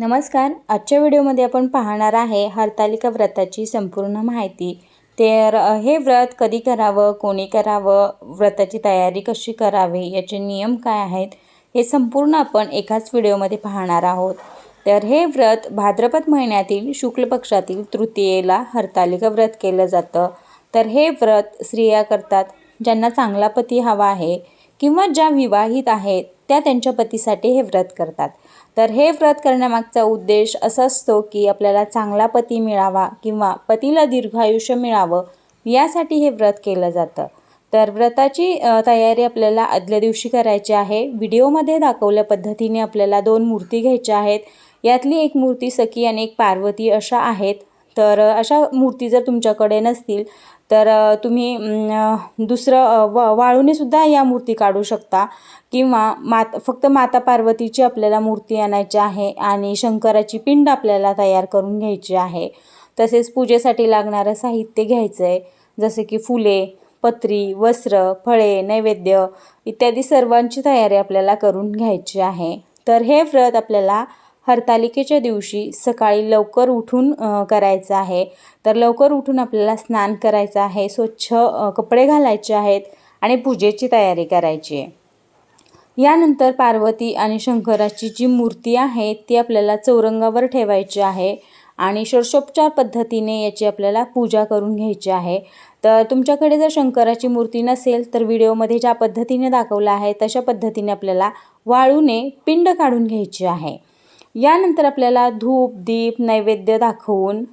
नमस्कार. आजच्या व्हिडिओमध्ये आपण पाहणार आहे हरतालिका व्रताची संपूर्ण माहिती. तर हे व्रत कधी करावं कोणी करावं व्रताची तयारी कशी करावी याचे नियम काय आहेत हे संपूर्ण आपण एकाच व्हिडिओमध्ये पाहणार आहोत. तर हे व्रत भाद्रपद महिन्यातील शुक्ल पक्षातील तृतीयेला हरतालिका व्रत केलं जातं. तर हे व्रत स्त्रिया करतात ज्यांना चांगला पती हवा आहे किंवा ज्या विवाहित आहेत त्या त्यांच्या पतीसाठी हे व्रत करतात. तर हे व्रत करण्यामागचा उद्देश असा असतो की आपल्याला चांगला पती मिळावा किंवा पतीला दीर्घायुष्य मिळावं यासाठी हे व्रत केलं जातं. तर व्रताची तयारी आपल्याला आदल्या दिवशी करायची आहे. व्हिडिओमध्ये दाखवल्या पद्धतीने आपल्याला दोन मूर्ती घ्यायच्या आहेत. यातली एक मूर्ती सखी आणि एक पार्वती अशा आहेत. तर अशा मूर्ती जर तुमच्याकडे नसतील तर तुम्ही दुसरं व वाळूनेसुद्धा या मूर्ती काढू शकता. किंवा मात फक्त माता पार्वतीची आपल्याला मूर्ती आणायची आहे आणि शंकराची पिंड आपल्याला तयार करून घ्यायची आहे. तसेच पूजेसाठी लागणारं साहित्य घ्यायचं आहे जसे की फुले पत्री वस्त्र फळे नैवेद्य इत्यादी सर्वांची तयारी आपल्याला करून घ्यायची आहे. तर हे व्रत आपल्याला हरतालिकेच्या दिवशी सकाळी लवकर उठून करायचं आहे. तर लवकर उठून आपल्याला स्नान करायचं आहे स्वच्छ कपडे घालायचे आहेत आणि पूजेची तयारी करायची आहे. यानंतर पार्वती आणि शंकराची जी मूर्ती आहे ती आपल्याला चौरंगावर ठेवायची आहे आणि षोडशोपचार पद्धतीने याची आपल्याला पूजा करून घ्यायची आहे. तर तुमच्याकडे जर शंकराची मूर्ती नसेल तर व्हिडिओमध्ये ज्या पद्धतीने दाखवलं आहे तशा पद्धतीने आपल्याला वाळूने पिंड काढून घ्यायची आहे. यानंतर आपल्याला धूप दीप नैवेद्य दाखवून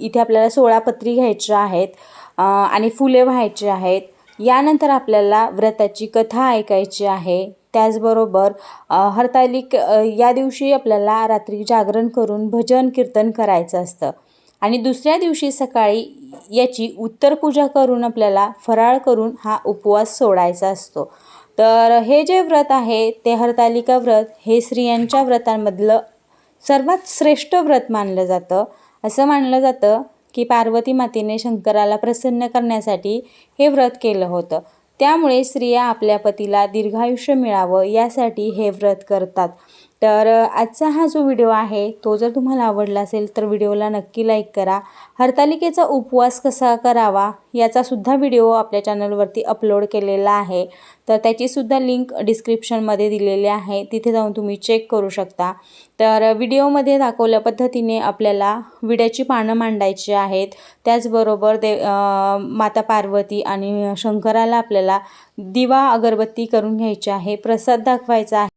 इथे आपल्याला सोळा पत्री घ्यायच्या आहेत आणि फुले व्हायची आहेत. यानंतर आपल्याला व्रताची कथा ऐकायची आहे. त्याचबरोबर हरतालिक या दिवशी आपल्याला रात्री जागरण करून भजन कीर्तन करायचं असतं. आणि दुसऱ्या दिवशी सकाळी याची उत्तर पूजा करून आपल्याला फराळ करून हा उपवास सोडायचा असतो. तर हे जे व्रत आहे ते हरतालिका व्रत हे स्त्रियांच्या व्रतांमधलं सर्वात श्रेष्ठ व्रत मानलं जातं. असं मानलं जातं की पार्वती मातेने शंकराला प्रसन्न करण्यासाठी हे व्रत केलं होतं. त्यामुळे स्त्रिया आपल्या पतीला दीर्घायुष्य मिळावं यासाठी हे व्रत करतात. तर आजचा हा जो व्हिडिओ आहे तो जर तुम्हाला आवडला असेल तर व्हिडिओला नक्की लाईक करा. हरतालिकेचा उपवास कसा करावा याचासुद्धा व्हिडिओ आपल्या चॅनलवरती अपलोड केलेला आहे. तर त्याचीसुद्धा लिंक डिस्क्रिप्शनमध्ये दिलेली आहे. तिथे जाऊन तुम्ही चेक करू शकता. तर व्हिडिओमध्ये दाखवल्या पद्धतीने आपल्याला विड्याची पानं मांडायची आहेत. त्याचबरोबर दे माता पार्वती आणि शंकराला आपल्याला दिवा अगरबत्ती करून घ्यायची आहे. प्रसाद दाखवायचा आहे.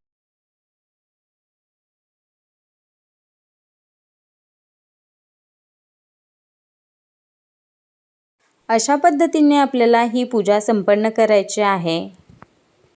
अशा पद्धतीने आपल्याला ही पूजा संपन्न करायची आहे.